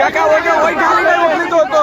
কাকা ওইটা ওই ঢালিটা উঠলি তো তো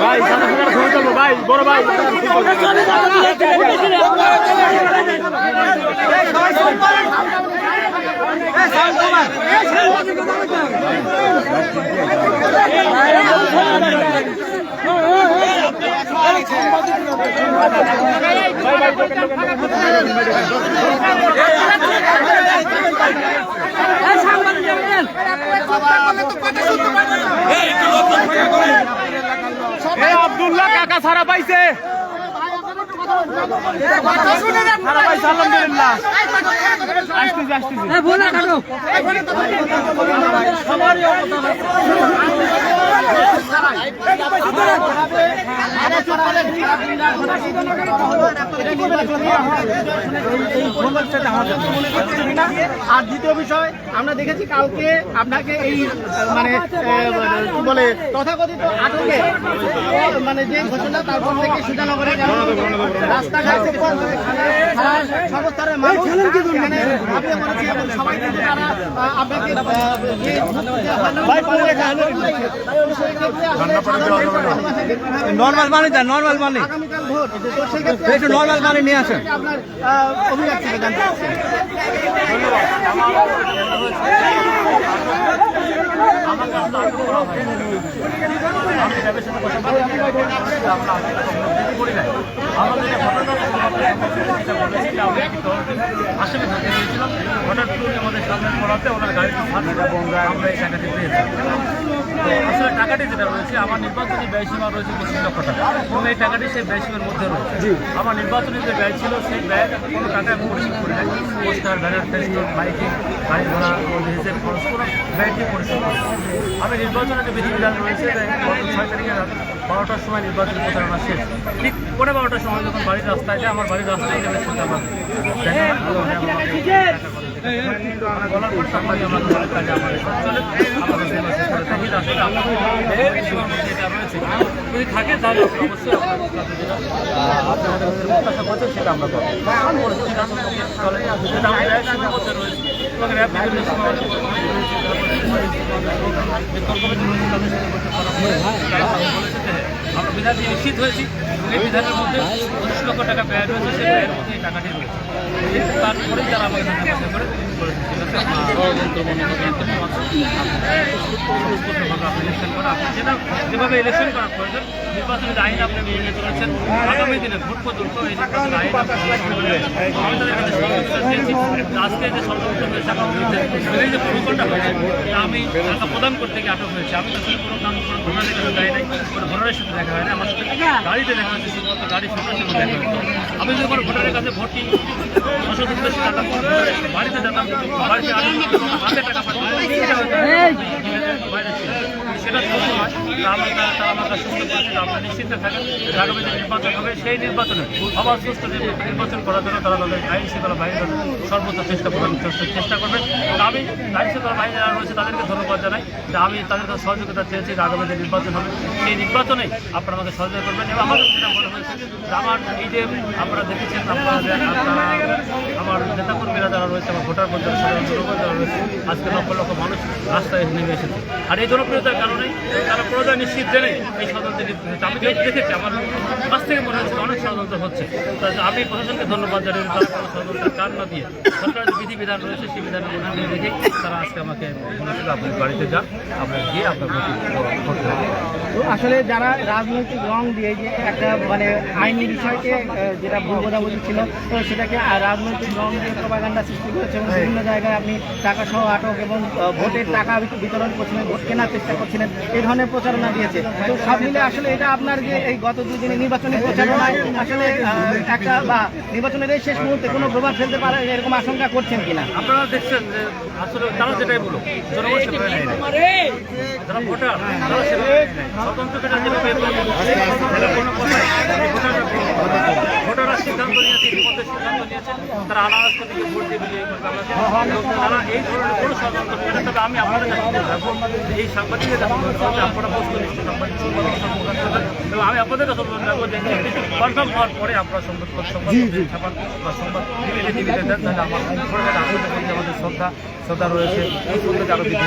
ভাই সামনে সামনে ছবি তুলবো ভাই বড় ভাই আব্দুল্লাহ কাকা সারা পাইছে। আসতেছি আসতেছি। আর দ্বিতীয় বিষয় আমরা দেখেছি কালকে আপনাকে এই মানে কি বলে তথাকথিত আটকে মানে যে ঘোষণা তারপর থেকে সুজানগরে রাস্তাঘাট সর্বস্তরের মানুষ সবাই কিন্তু তারা আপনাকে নর্মাল পানি দেন নর্মাল সেক্ষেত্রে একটু নর্মাল পানি নিয়ে আসেন। আপনার হঠাৎ করে আমাদের সামনে পড়াতে ওনার গাড়িটা আমরা এই টাকাটি পেয়েছি। তো আসলে টাকাটি যেটা রয়েছে আমার নির্বাচনী ব্যয়সীমা রয়েছে পঁচিশ লক্ষ টাকা। এবং এই টাকাটি সেই ব্যয়সীমার মধ্যে রয়েছে। আমার নির্বাচনী যে ব্যয় ছিল সেই ব্যয় কোনো টাকা আমি পরিশোধ করি নাই। পোস্টার ব্যানার ফেস্টুন গাড়ি ঘোড়া হিসেব খরচ কোনো ব্যয়টি পরিশোধ আমি নির্বাচনের যে বিধিবিধান রয়েছে ছয় তারিখে বারোটার সময় নির্বাচনী প্রচারণা শেষ। ঠিক পনেরো বারোটার সময় যখন বাড়ির রাস্তায় যায়, আমার বাড়ির রাস্তায় যাবে সেটা আমার অবশ্যই আমরা। তারা বিধান দিয়ে নিশ্চিত হয়েছি এই বিধানের মধ্যে পঁচিশ লক্ষ টাকা ব্যয় রয়েছে সেই ব্যয়ের মধ্যে টাকাটি রয়েছে কিন্তু তারপরেই করে আপনি ইলেকশন করা প্রয়োজন নির্বাচনের আইন আপনি মেনে চলেছেন আগামী দিনে ভোট আইন চেয়েছি আজকে যে ষড়যন্ত্র হয়েছে যে প্রকল্পটা হয়েছে তা আমি প্রদান করতে গিয়ে আটক হয়েছে আমি তাদের কোনো কাম কোনো ভোটারের কাছে যাই নাই কোনো ভোটারের সাথে দেখা হয় না। আমার সাথে গাড়িতে দেখা হয়েছে শুধুমাত্র গাড়ি সাথে আমি যদি কোনো ভোটারের কাছে ভোটটি অসচেতন যেতাম বাড়িতে যেতাম বাড়িতে টাকা বাইরে সেটা ছোট নয় তা আমি তা- তারা আমার কাছে শুনতে পাচ্ছি আমরা নিশ্চিন্তে থাকেন আগামী যে নির্বাচন হবে, সেই নির্বাচনে আবার সুস্থ নির্বা- নির্বাচন করার জন্য তারা তাদের আইন শৃঙ্খলা বাহিনীর সর্বোচ্চ চেষ্টা প্রদান চেষ্টা- করবে আমি আইন শৃঙ্খলা বাহিনী যারা রয়েছে, তাদেরকে ধন্যবাদ জানাই যে আমি তাদের কাছে সহযোগিতা চেয়েছি আগামী যে নির্বাচন হবে, সেই নির্বাচনে আপনারা আমাকে সহযোগিতা করবেন। এবং আমার যেটা মনে হয়েছে আমার এই যে আপনারা দেখেছেন আমার নেতাকর্মীরা যারা রয়েছে, আমার ভোটার পর্যায়ে সাধারণ যারা রয়েছে, আজকে লক্ষ লক্ষ মানুষ রাস্তায় নেমে এসেছে। আর এই জনপ্রিয়তার কারণে তারা প্রয়োজন নিশ্চিত জেনে এই আমি দেখেছি, আমার কাছ থেকে মনে হচ্ছে অনেক ষড়যন্ত্র হচ্ছে। আমি প্রশাসনকে ধন্যবাদ জানাই, তারা কোনো কান না দিয়ে সরকারের যে বিধিবিধান রয়েছে, সেই বিধানের মধ্যে দিয়ে রেখে তারা আজকে আমাকে বলেছিল, আপনার বাড়িতে যান আপনার গিয়ে আপনার করতে আসলে যারা রাজনৈতিক রং দিয়ে যে একটা মানে আইনি বিষয়কে যেটা ভুল বোঝাবুঝি ছিল, তো সেটাকে রাজনৈতিক রং দিয়ে প্রপাগান্ডা সৃষ্টি করেছে এবং বিভিন্ন জায়গায় আপনি টাকা সহ আটক এবং ভোটের টাকা বিতরণ করছিলেন ভোট কেনার চেষ্টা করছিলেন এই ধরনের প্রচারণা দিয়েছে। তো সব মিলে আসলে এটা আপনার যে এই গত দুদিনে নির্বাচনী প্রচারণায় আসলে একটা বা নির্বাচনের এই শেষ মুহূর্তে কোনো প্রভাব ফেলতে পারে এরকম আশঙ্কা করছেন কিনা? আপনারা দেখছেন যে আসলে তারা যেটাই বলো জনগণ স্বতন্ত্র তারা আনারস থেকে ভোট করবে আমাকে এবং তারা এই ধরনের কোনো ষড়যন্ত্র করে না। তবে আমি আপনাদের এই সাংবাদিকের কাছে যে আপনারা সাংবাদিক সংবাদ এবং আমি আপনাদের কাছে চাইব যে কনফার্ম হওয়ার পরে আপনারা সংবাদ সংবাদ ছাপান বা সংবাদ টিভিতে টিভিতে দেন তাহলে আমার আমাদের শ্রদ্ধা শ্রদ্ধা রয়েছে এই শ্রদ্ধাকে আরও বৃদ্ধি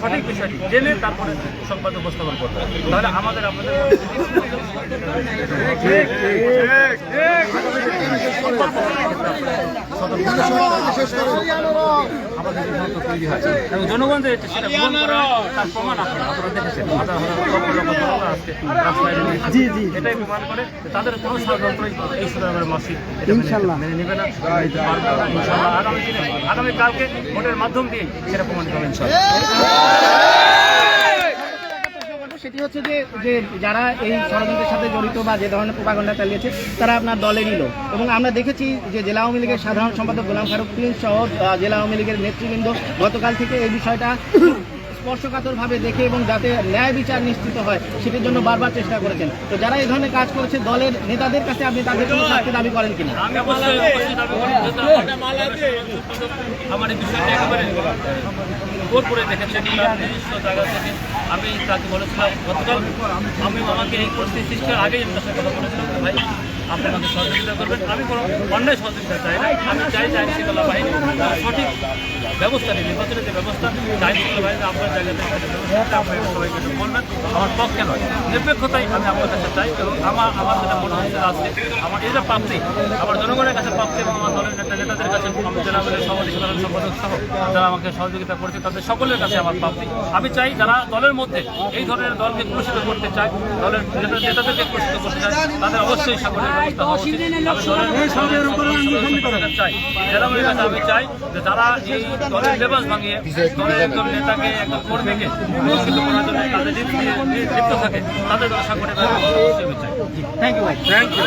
সঠিক বিষয়টি জেনে তারপরে সংবাদ উপস্থাপন করতে হবে। তাহলে আমাদের আপনাদের জনগণ যে সেটা করা তার প্রমাণ আপনারা আপনারা দেখেছেন। হাজার হাজার লক্ষ লক্ষ জনতা আজকে রাস্তায় এটাই প্রমাণ করে তাদের কোনো ষড়যন্ত্রই এই সুদামের মাসি এটা মেনে- মেনে নেবে না। নিতে পারবে না। ইনশাআল্লাহ আগামী দিনে আগামী ভোটের মাধ্যম দিয়ে সেটা প্রমাণিত হবে। সেটি হচ্ছে যে যে যারা এই ষড়যন্ত্রের সাথে জড়িত বা যে ধরনের প্রপাগণ্ডা চালিয়েছে তারা আপনার দলেরই লোক এবং আমরা দেখেছি যে জেলা আওয়ামী লীগের সাধারণ সম্পাদক গোলাম ফারুক প্রিন্স সহ জেলা আওয়ামী লীগের নেতৃবৃন্দ গতকাল থেকে এই বিষয়টা স্পর্শকাতরভাবে দেখে এবং যাতে ন্যায় বিচার নিশ্চিত হয় সেটির জন্য বারবার চেষ্টা করেছেন। তো যারা এই ধরনের কাজ করেছে দলের নেতাদের কাছে আপনি তাদের কোনো শাস্তি দাবি করেন কিনা? আমার- ভোর করে দেখেছেন তার নিজস্ব জায়গা থেকে। আমি তাকে বলেছিলাম, গতকাল আমি আমাকে এই পরিস্থিতি সৃষ্টির আগেই আমি সাথে কথা বলেছিলাম ভাই, আপনি আমাকে সহযোগিতা করবেন। আমি কোনো অন্যায় সহযোগিতা চাই না। আমি চাই যে আইনশৃঙ্খলা বাহিনী সঠিক ব্যবস্থা নিয়ে নির্বাচনের যে ব্যবস্থা শৃঙ্খলা বাহিনী আপনার জায়গা থেকে আপনার সবাইকে একটু বলবেন আমার পক্ষে নয়। নিরপেক্ষতাই আমি আপনার কাছে চাই এবং আমার আমার যেটা মনে হচ্ছে আজকে আমার এটা প্রাপ্তি আমার জনগণের কাছে প্রাপ্তি এবং আমার দলের নেতা নেতাদের কাছে আমি জেলা দলের সভাপতি সাধারণ সম্পাদক সহ যারা আমাকে সহযোগিতা করেছে তাদের সকলের কাছে আমার প্রাপ্তি। আমি চাই যারা দলের মধ্যে এই ধরনের দলকে পুরস্কৃত করতে চায় দলের নেতা- নেতাদেরকে পুরস্কৃত করতে চায় তাদের অবশ্যই সকলের ব্যবস্থা হওয়া উচিত আমি চাই। আমি চাই যে যারা এই দলের লেবাস ভাঙিয়ে দলের একজন নেতাকে একজন কর্মীকে পুরস্কৃত করার জন্য তাদের লিপ্ত দিয়ে- লিপ্ত থাকে। তাদের দল সাংগঠনিক থ্যাংক ইউ থ্যাংক ইউ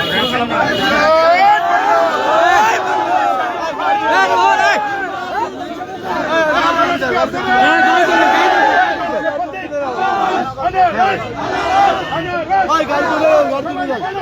ভাই। গাড়ি চলে গাড়ি চলে